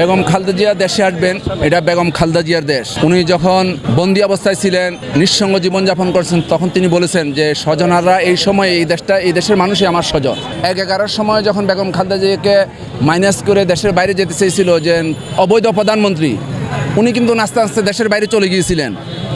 বেগম খালদা জিয়া দেশে আসবেন, এটা বেগম খালদা জিয়ার দেশ। উনি যখন বন্দি অবস্থায় ছিলেন, নিঃসঙ্গ জীবনযাপন করছেন, তখন তিনি বলেছেন যে, স্বজনারা এই সময় এই দেশটা, এই দেশের মানুষই আমার স্বজন। এক এগারোর সময় যখন বেগম খালদা জিয়াকে মাইনাস করে দেশের বাইরে যেতে চেয়েছিল যে, অবৈধ প্রধানমন্ত্রী, উনি কিন্তু আস্তে আস্তে দেশের বাইরে চলে গিয়েছিলেন।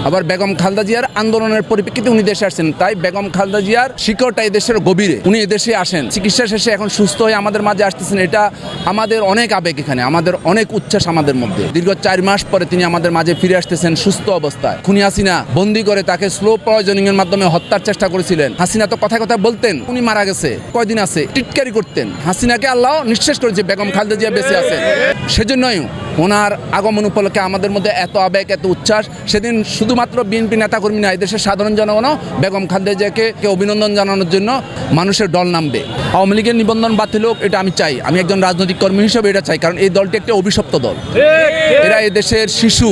আবার বেগম খালেদা জিয়ার আন্দোলনের পরিপ্রেক্ষিতে উনি দেশে আসছেন। তাই বেগম খালেদা জিয়ার শিকড়টা এই দেশের গভীরে। উনি এদেশে আসেন। চিকিৎসা শেষে এখন সুস্থ হয়ে আমাদের মাঝে আসতেছেন। এটা আমাদের অনেক আবেগ এখানে। আমাদের অনেক উচ্ছ্বাস আমাদের মধ্যে। দীর্ঘ চার মাস পরে তিনি আমাদের মাঝে ফিরে আসতেছেন সুস্থ অবস্থায়। খুনি হাসিনা বন্দি করে তাকে স্লো পয়জনিং এর মাধ্যমে হত্যার চেষ্টা করেছিলেন। হাসিনা তো কথা কথা বলতেন, উনি মারা গেছে, কয়দিন আছে, টিটকারি করতেন। হাসিনাকে আল্লাহ নিঃশেষ করেছে, বেগম খালেদা জিয়া বেঁচে আছেন। সেজন্যই ওনার আগমন উপলক্ষে আমাদের মধ্যে এত আবেগ, এত উচ্ছ্বাস। সেদিন শুধুমাত্র বিএনপি নেতাকর্মী নয় দেশের সাধারণ জনগণ বেগম খালেদা জিয়াকে অভিনন্দন জানানোর জন্য মানুষের দল নামবে। আওয়ামী লীগের নিবন্ধন বাতিল হোক এটা আমি চাই। আমি একজন রাজনৈতিক কর্মী হিসেবে এটা চাই, কারণ এই দলটি একটা অভিশপ্ত দল। এরা এই দেশের শিশু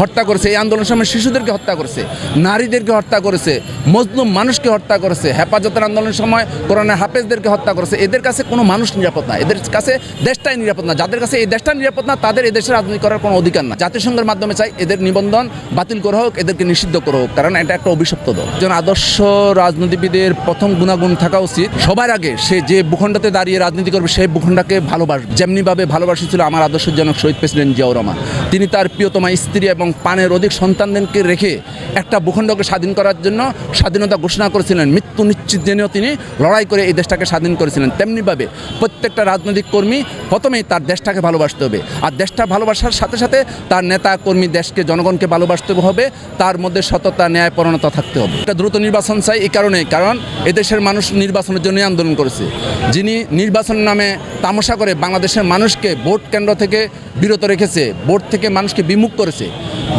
হত্যা করেছে, এই আন্দোলনের সময় শিশুদেরকে হত্যা করেছে, নারীদেরকে হত্যা করেছে, মজলুম মানুষকে হত্যা করেছে, হেফাজতের আন্দোলনের সময় করোনা হাফেজদেরকে হত্যা করেছে। এদের কাছে কোনো মানুষ নিরাপদ না, এদের কাছে দেশটাই নিরাপদ না। যাদের কাছে এই দেশটা নিরাপদ না, তাদের এই দেশের রাজনীতি করার কোনো অধিকার না। জাতিসংঘের মাধ্যমে চাই এদের নিবন্ধন বাতিল করা হোক, এদেরকে নিষিদ্ধ করা হোক, কারণ এটা একটা অভিশপ্ত দল। একজন আদর্শ রাজনীতিবিদের প্রথম গুণাগুণ থাকা উচিত। সবার আগে সে যে ভূখণ্ডতে দাঁড়িয়ে রাজনীতি করবে, সেই ভূখণ্ডকে ভালোবাসবে যেমনিভাবে ভালোবাসেছিল আমার আদর্শজনক শহীদ প্রেসিডেন্ট জিয়াউর রহমান। তিনি তার প্রিয়তমা, স্ত্রী এবং পানের অধিক সন্তানদেরকে রেখে একটা ভূখণ্ডকে স্বাধীন করার জন্য স্বাধীনতা ঘোষণা করেছিলেন। মৃত্যু নিশ্চিত জেনেও তিনি লড়াই করে এই দেশটাকে স্বাধীন করেছিলেন। তেমনিভাবে প্রত্যেকটা রাজনৈতিক কর্মী প্রথমেই তার দেশটাকে ভালোবাসতে হবে। আর দেশটা ভালোবাসার সাথে সাথে তার নেতা কর্মী দেশকে, জনগণকে ভালোবাসতে হবে। তার মধ্যে সততা, ন্যায় পরণতা থাকতে হবে। একটা দ্রুত নির্বাচন চাই এই কারণে কারণ এদেশের মানুষ নির্বাচনের জন্যই আন্দোলন করেছে। যিনি নির্বাচন নামে তামাশা করে বাংলাদেশের মানুষকে ভোট কেন্দ্র থেকে বিরত রেখেছে, ভোট থেকে মানুষকে বিমুখ করেছে,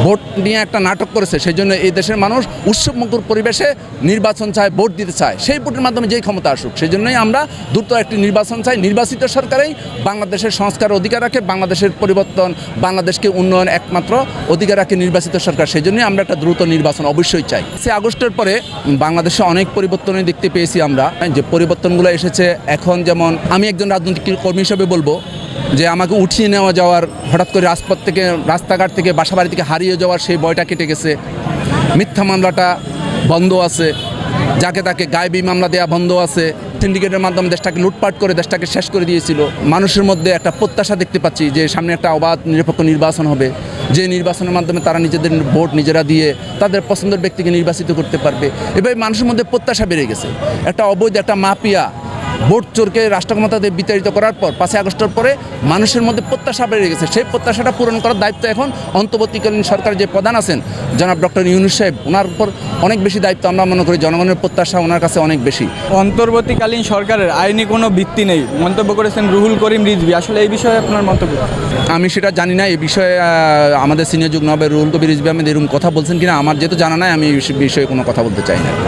ভোট নিয়ে একটা নাটক করেছে সেই জন্য এই দেশের মানুষ উৎসবমুখর পরিবেশে নির্বাচন চায়, ভোট দিতে চায়। সেই ভোটের মাধ্যমে যেই ক্ষমতা আসুক সেই জন্যই আমরা দ্রুত একটি নির্বাচন চাই। নির্বাচিত সরকারেই বাংলাদেশের সংস্কার অধিকার রাখে, বাংলাদেশের পরিবর্তন, বাংলাদেশকে উন্নয়ন একমাত্র অধিকার রাখে নির্বাচিত সরকার। সেই জন্যই আমরা একটা দ্রুত নির্বাচন অবশ্যই চাই। সে আগস্টের পরে বাংলাদেশে অনেক পরিবর্তনই দেখতে পেয়েছি আমরা, যে পরিবর্তনগুলো এসেছে এখন যেমন আমি একজন রাজনৈতিক কর্মী হিসেবে বলব যে আমাকে উঠিয়ে নেওয়া যাওয়ার, হঠাৎ করে রাজপথ থেকে, রাস্তাঘাট থেকে, বাসাবাড়ি থেকে হারিয়ে যাওয়ার সেই ভয়টা কেটে গেছে। মিথ্যা মামলাটা বন্ধ আছে, যাকে তাকে গায়েবী মামলা দেওয়া বন্ধ আছে। সিন্ডিকেটের মাধ্যমে দেশটাকে লুটপাট করে দেশটাকে শেষ করে দিয়েছিল। মানুষের মধ্যে একটা প্রত্যাশা দেখতে পাচ্ছি যে সামনে একটা অবাধ নিরপেক্ষ নির্বাচন হবে। যে নির্বাচনের মাধ্যমে তারা নিজেদের ভোট নিজেরা দিয়ে তাদের পছন্দের ব্যক্তিকে নির্বাচিত করতে পারবে। এভাবে মানুষের মধ্যে প্রত্যাশা বেড়ে গেছে। একটা অবৈধ, একটা মাফিয়া ভোট চোরকে রাষ্ট্র ক্ষমতাতে বিতাড়িত করার পর পাঁচই আগস্টের পরে মানুষের মধ্যে প্রত্যাশা বেড়ে গেছে। সেই প্রত্যাশাটা পূরণ করার দায়িত্ব এখন অন্তর্বর্তীকালীন সরকার যে প্রধান আছেন জনাব ডক্টর ইউনুস সাহেব ওনার উপর অনেক বেশি দায়িত্ব আমরা মনে করি জনগণের প্রত্যাশা ওনার কাছে অনেক বেশি। অন্তর্বর্তীকালীন সরকারের আইনি কোনো ভিত্তি নেই। মন্তব্য করেছেন রুহুল করিম রিজভি। আসলে এই বিষয়ে আপনার মন্তব্য আমি সেটা জানি না এই বিষয়ে আমাদের সিনিয়র যুগ নবের রুল কবির রিজবি আহমেদ এরকম কথা বলছেন কিনা আমার যেহেতু জানা নাই আমি এই বিষয়ে কোনো কথা বলতে চাই না।